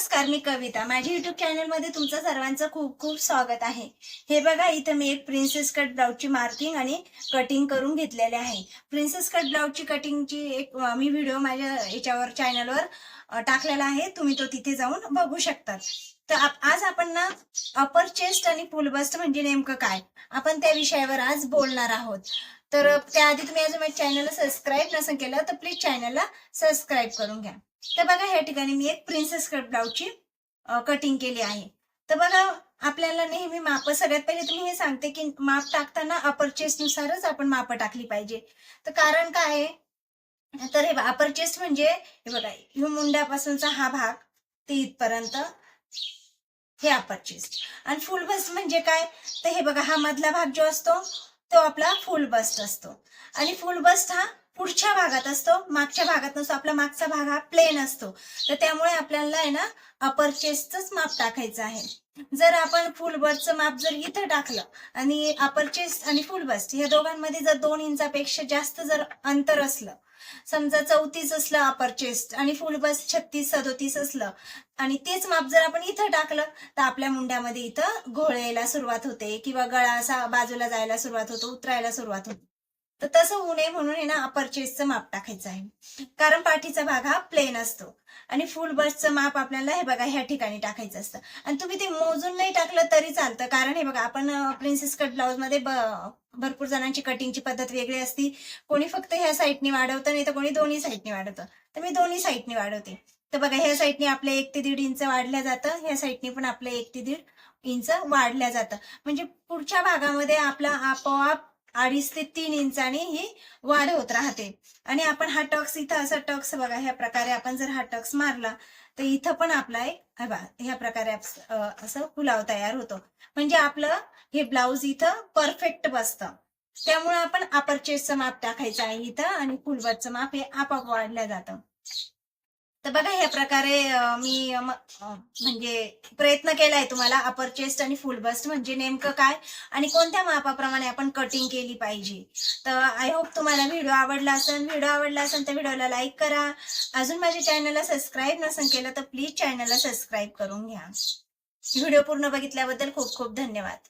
नमस्कार मी कविता. माझ्या युट्यूब चॅनलमध्ये तुमचं सर्वांचं खूप खूप स्वागत आहे. हे बघा इथं मी एक प्रिन्सेस कट ब्लाऊजची मार्किंग आणि कटिंग करून घेतलेले आहे. प्रिन्सेस कट ब्लाऊजची कटिंगची एक मी व्हिडिओ माझ्या याच्यावर चॅनलवर टाकलेला आहे. तुम्ही तो तिथे जाऊन बघू शकतात तर आप- आज आपण ना अपर चेस्ट आणि फुलबस्ट म्हणजे नेमकं काय? आपण त्या विषयावर आज बोलणार आहोत. तर त्याआधी तुम्ही अजून माझ्या चॅनलला सबस्क्राईब नसेल केलं तर प्लीज चॅनलला सबस्क्राईब करून घ्या. तर बघा ह्या ठिकाणी मी एक प्रिन्सेस कट ब्लाऊजची कटिंग केली आहे. तर बघा आपल्याला नेहमी माप सगळ्यात पहिले तुम्ही हे सांगते की माप टाकताना अपर चेस्टनुसारच आपण माप टाकली पाहिजे. तर कारण काय आहे? तर हे अपर चेस्ट म्हणजे हे बघा ह्यो मुंड्यापासूनचा हा भाग ते इथपर्यंत हे अपर चेस्ट आणि फुल बस्ट म्हणजे काय? तर हे बघा हा मधला भाग जो असतो तो आपला फुल बस्ट असतो. आणि फुल बस्ट हा पुढच्या भागात असतो मागच्या भागात नसतो आपला मागचा भाग हा प्लेन असतो. तर त्यामुळे आपल्याला आहे ना अपर चेस्टच माप टाकायचं आहे. जर आपण फुल बस्टचं माप जर इथं टाकलं आणि अपर चेस्ट आणि फुल बस्ट या दोघांमध्ये जर दोन इंचापेक्षा जास्त जर अंतर असलं समजा चौतीस असलं अपर चेस्ट आणि फुल बस छत्तीस सदोतीस असलं आणि तेच माप जर आपण इथं टाकलं तर आपल्या मुंड्यामध्ये इथं घोळ यायला सुरुवात होते किंवा गळा असा बाजूला जायला सुरुवात होतो उतरायला सुरुवात होते. तर तसं होऊ नये म्हणून आहे ना अपर चेस्टचं माप टाकायचं आहे. कारण पाठीचा भाग हा प्लेन असतो. आणि फुल बसचं माप आपल्याला हे बघा ह्या ठिकाणी टाकायचं असतं. आणि तुम्ही ते मोजून नाही टाकलं तरी चालतं. कारण हे बघा आपण प्रिन्सेस कट ब्लाऊजमध्ये भरपूर जणांची कटिंगची पद्धत वेगळी असती. कोणी फक्त ह्या साईडनी वाढवतं नाही तर कोणी दोन्ही साईडनी वाढवतं. तर मी दोन्ही साईडनी वाढवते. तर बघा ह्या साईडनी आपले एक ते दीड इंच वाढल्या जातं. ह्या साईडनी पण आपल्या एक ते दीड इंच वाढल्या जातं. म्हणजे पुढच्या भागामध्ये आपला आपोआप अडीच ते तीन इंचाने ही वाढ होत राहते. आणि आपण हा टक्स इथं असा टक्स बघा ह्या प्रकारे आपण जर हा टक्स मारला तर इथं पण आपला एक ह्या प्रकारे असं फुलाव तयार होतो. म्हणजे आपलं हे ब्लाऊज इथं परफेक्ट बसतं. त्यामुळे आपण अपर चेस्टचं माप टाकायचं आहे इथं आणि फुलबटचं माप हे आपाप वाढलं जातं. तर बघा ह्या प्रकारे मी म्हणजे प्रयत्न केलाय तुम्हाला अपर चेस्ट आणि फुल बस्ट म्हणजे नेमकं काय आणि कोणत्या मापाप्रमाणे आपण कटिंग केली पाहिजे. तर आय होप तुम्हाला व्हिडिओ आवडला असेल व्हिडिओ आवडला असेल तर व्हिडिओला लाईक करा. अजून माझ्या चॅनलला सबस्क्राईब नसेल केलं तर प्लीज चॅनलला सबस्क्राईब करून घ्या. व्हिडिओ पूर्ण बघितल्याबद्दल खूप खूप धन्यवाद.